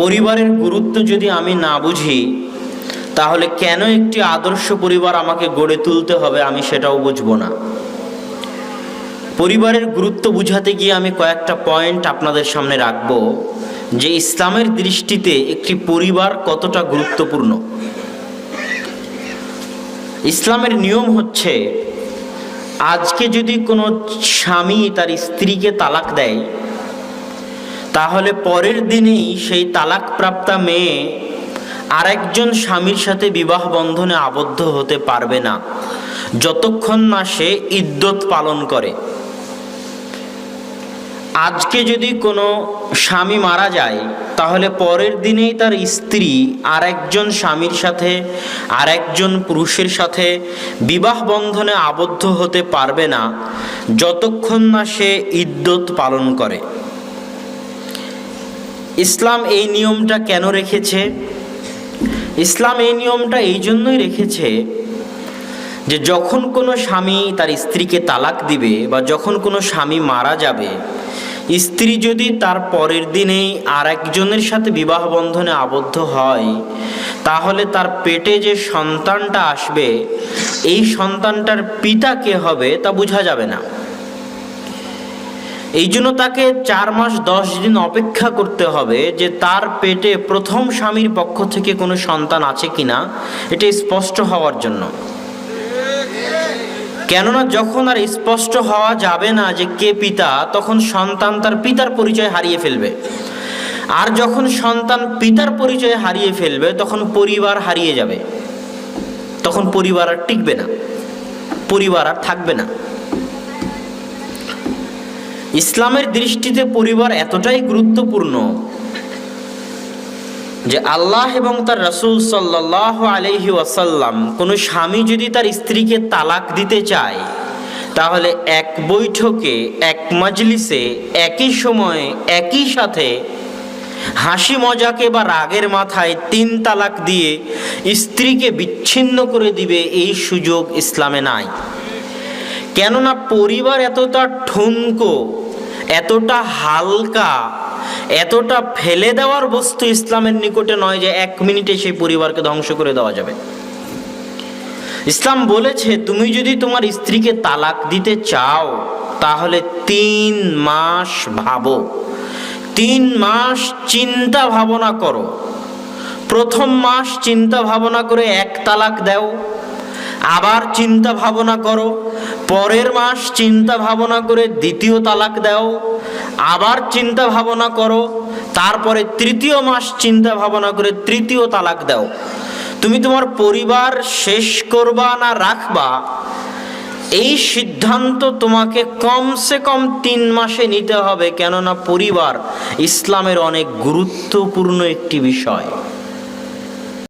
পরিবারের গুরুত্ব যদি আমি না বুঝি, তাহলে কেন একটি আদর্শ পরিবার আমাকে গড়ে তুলতে হবে আমি সেটাও বুঝব না। পরিবারের গুরুত্ব বুঝাতে গিয়ে আমি কয়েকটা পয়েন্ট আপনাদের সামনে রাখব, যে ইসলামের দৃষ্টিতে একটি পরিবার কতটা গুরুত্বপূর্ণ। ইসলামের নিয়ম হচ্ছে, আজকে যদি কোনো স্বামী তার স্ত্রীকে তালাক দেয় তাহলে পরের দিনেই সেই তালাকপ্রাপ্তা মেয়ে আরেকজন স্বামীর সাথে বিবাহ বন্ধনে আবদ্ধ হতে পারবে না, যতক্ষণ না সে ইদ্যত পালন করে। আজকে যদি কোনো স্বামী মারা যায়, তাহলে পরের দিনেই তার স্ত্রী আরেকজন স্বামীর সাথে, আরেকজন পুরুষের সাথে বিবাহ বন্ধনে আবদ্ধ হতে পারবে না, যতক্ষণ না সে ইদ্যত পালন করে। ইসলাম এই নিয়মটা কেন রেখেছে? ইসলাম এই নিয়মটা এই জন্যই রেখেছে যে যখন কোনো স্বামী তার স্ত্রীকে তালাক দিবে বা যখন কোনো স্বামী মারা যাবে, স্ত্রী যদি তার পরের দিনেই আর একজনের সাথে বিবাহ বন্ধনে আবদ্ধ হয়, তাহলে তার পেটে যে সন্তানটা আসবে, এই সন্তানটার পিতা কে হবে তা বোঝা যাবে না। এই জন্য তাকে চার মাস দশ দিন অপেক্ষা করতে হবে যে তার পেটে প্রথম স্বামীর পক্ষ থেকে কোনো সন্তান আছে কিনা, এটা স্পষ্ট হওয়ার জন্য। কেননা যখন আর স্পষ্ট হওয়া যাবে না যে কে পিতা, তখন সন্তান তার পিতার পরিচয় হারিয়ে ফেলবে। আর যখন সন্তান পিতার পরিচয় হারিয়ে ফেলবে, তখন পরিবার হারিয়ে যাবে। তখন পরিবার আর টিকবে না। পরিবার আর থাকবে না। ইসলামের দৃষ্টিতে পরিবার এতটাই গুরুত্বপূর্ণ যে আল্লাহ এবং তার রসুল সাল্লাহ আলহি ওয়াসাল্লাম কোনো স্বামী যদি তার স্ত্রীকে তালাক দিতে চায়, তাহলে এক বৈঠকে, এক মজলিসে, একই সময়ে, একই সাথে হাসি মজাকে বা রাগের মাথায় তিন তালাক দিয়ে স্ত্রীকে বিচ্ছিন্ন করে দিবে এই সুযোগ ইসলামে নাই। কেননা পরিবার এতটা ঠুনকো এতটা হালকা, এতটা ফেলে দেওয়ার বস্তু ইসলামের নিকটে নয় যে এক মিনিটে সেই পরিবারকে ধ্বংস করে দেওয়া যাবে। ইসলাম বলেছে, তুমি যদি তোমার স্ত্রীকে তালাক দিতে চাও, তাহলে তিন মাস ভাবো। তিন মাস চিন্তা ভাবনা করো। প্রথম মাস চিন্তা ভাবনা করে এক তালাক দাও, আবার চিন্তা ভাবনা করো পরের মাস চিন্তা ভাবনা করে দ্বিতীয় তালাক দাও, আবার চিন্তা ভাবনা করো, তারপরে তৃতীয় মাস চিন্তা ভাবনা করে তৃতীয় তালাক দাও। তুমি তোমার পরিবার শেষ করবা না রাখবা? এই সিদ্ধান্ত তোমাকে কমসে কম তিন মাসে নিতে হবে, কেননা পরিবার ইসলামের অনেক গুরুত্বপূর্ণ একটি বিষয়।